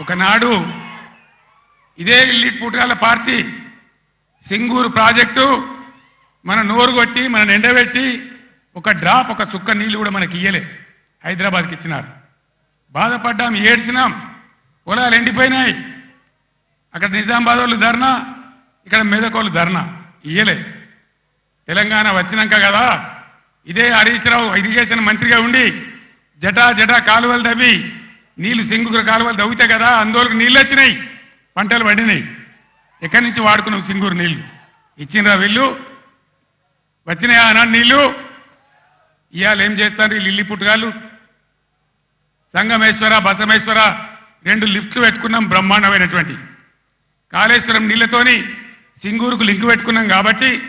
ఒకనాడు ఇదే లీడ్ పుట్టాల పార్టీ సింగూరు ప్రాజెక్టు మన నోరు కొట్టి మన ఎండబెట్టి ఒక డ్రాప్ ఒక చుక్క నీళ్ళు కూడా మనకి ఇయ్యలే. హైదరాబాద్కి ఇచ్చినారు. బాధపడ్డాం ఏడ్చినాం. పొలాలు ఎండిపోయినాయి. అక్కడ నిజామాబాద్ వాళ్ళు ధర్నా ఇక్కడ మెదక్ వాళ్ళు ధర్నా. ఇయ్యలే. తెలంగాణ వచ్చినాక కదా ఇదే హరీష్ రావు ఇరిగేషన్ మంత్రిగా ఉండి జటా జటా కాలువలు తవ్వి నీళ్ళు సింగుకుల కాలువలు తవ్వితే కదా అందులోకి నీళ్ళు వచ్చినాయి. పంటలు పడినాయి. ఎక్కడి నుంచి వాడుకున్నాం సింగూరు నీళ్ళు? ఇచ్చిండ్రా వీళ్ళు? వచ్చినాయా ఆనాడు నీళ్ళు? ఇవాళ ఏం చేస్తారు లిల్లి ఇల్లి పుట్టుగాళ్ళు? సంగమేశ్వర బసమేశ్వర రెండు లిఫ్ట్లు పెట్టుకున్నాం బ్రహ్మాండమైనటువంటి. కాళేశ్వరం నీళ్ళతోని సింగూరుకు లింకు పెట్టుకున్నాం కాబట్టి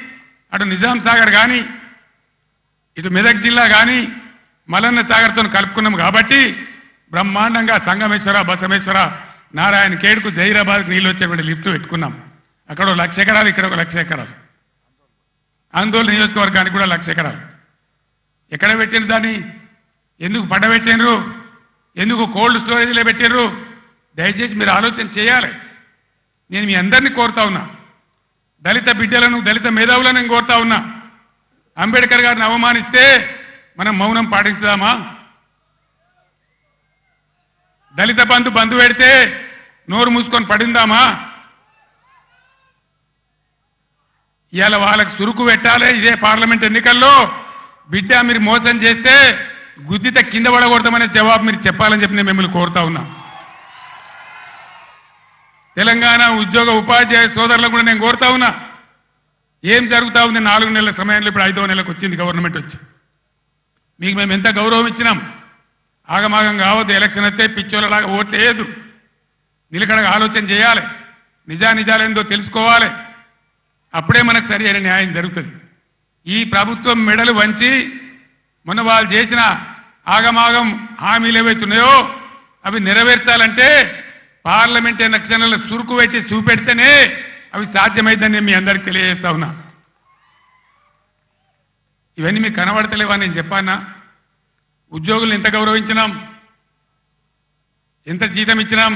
అటు నిజాం సాగర్ కానీ ఇటు మెదక్ జిల్లా కానీ మలన్న సాగర్తో కలుపుకున్నాం కాబట్టి బ్రహ్మాండంగా సంగమేశ్వర బసమేశ్వర నారాయణ కేడుకు జైరాబాద్కి నీళ్ళు వచ్చేటువంటి లిఫ్ట్ పెట్టుకున్నాం. అక్కడ ఒక లక్ష ఎకరాలు ఇక్కడ ఒక లక్ష ఎకరాలు. ఆందోళన నియోజకవర్గానికి కూడా లక్ష ఎకరాలు. ఎక్కడ పెట్టిన దాన్ని? ఎందుకు పడబెట్టినరు ఎందుకు కోల్డ్ స్టోరేజ్లో పెట్టినరు దయచేసి మీరు ఆలోచన చేయాలి. నేను మీ అందరినీ కోరుతా ఉన్నా. దళిత బిడ్డలను దళిత మేధావులను నేను కోరుతా ఉన్నా. అంబేద్కర్ గారిని అవమానిస్తే మనం మౌనం పాటించుదామా? దళిత బంధు బంధు పెడితే నోరు మూసుకొని పడిందామా? ఇవాళ వాళ్ళకి సురుకు పెట్టాలి ఇదే పార్లమెంట్ ఎన్నికల్లో. బిడ్డ మీరు మోసం చేస్తే గుద్దితే కింద పడకూడదామనే జవాబు మీరు చెప్పాలని చెప్పి నేను మిమ్మల్ని కోరుతా ఉన్నా. తెలంగాణ ఉద్యోగ ఉపాధ్యాయ సోదరులకు కూడా నేను కోరుతా ఉన్నా. ఏం జరుగుతా ఉంది నాలుగు నెలల సమయంలో? ఇప్పుడు ఐదో నెలకు వచ్చింది గవర్నమెంట్ వచ్చి. మీకు మేము ఎంత గౌరవం ఇచ్చినాం? ఆగమాగం కావద్దు ఎలక్షన్ వస్తే పిచ్చోళ్ళలాగా ఓట్లు వేయద్దు నిలకడగా ఆలోచన చేయాలి. నిజా నిజాలేందో తెలుసుకోవాలి. అప్పుడే మనకు సరి అయిన న్యాయం జరుగుతుంది. ఈ ప్రభుత్వం మెడలు వంచి మొన్న వాళ్ళు చేసిన ఆగమాగం హామీలు ఏవైతున్నాయో అవి నెరవేర్చాలంటే పార్లమెంట్ ఎలక్షన్ల సురుకు పెట్టి చూపెడితేనే అవి సాధ్యమైందని నేను మీ అందరికి తెలియజేస్తా ఉన్నా. ఇవన్నీ మీకు కనబడతలేవా నేను చెప్పానా? ఉద్యోగులను ఎంత గౌరవించినాం ఎంత జీతం ఇచ్చినాం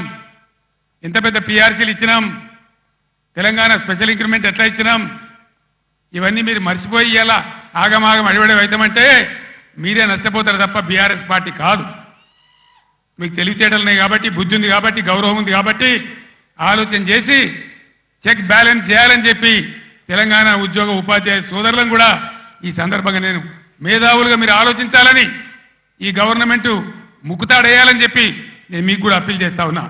ఎంత పెద్ద పిఆర్సీలు ఇచ్చినాం తెలంగాణ స్పెషల్ ఇంక్రిమెంట్ ఎట్లా ఇచ్చినాం ఇవన్నీ మీరు మర్చిపోయి ఇలా ఆగమాగం అడివడి అవుతామంటే మీరే నష్టపోతారు తప్ప బీఆర్ఎస్ పార్టీ కాదు. మీకు తెలివితేటలున్నాయి కాబట్టి బుద్ధి ఉంది కాబట్టి గౌరవం ఉంది కాబట్టి ఆలోచన చేసి చెక్ బ్యాలెన్స్ చేయాలని చెప్పి తెలంగాణ ఉద్యోగ ఉపాధ్యాయ సోదరులను కూడా ఈ సందర్భంగా నేను మేధావులుగా మీరు ఆలోచించాలని ఈ గవర్నమెంట్ ముక్కుతాడేయాలని చెప్పి నేను మీకు కూడా అప్పీల్ చేస్తా ఉన్నా.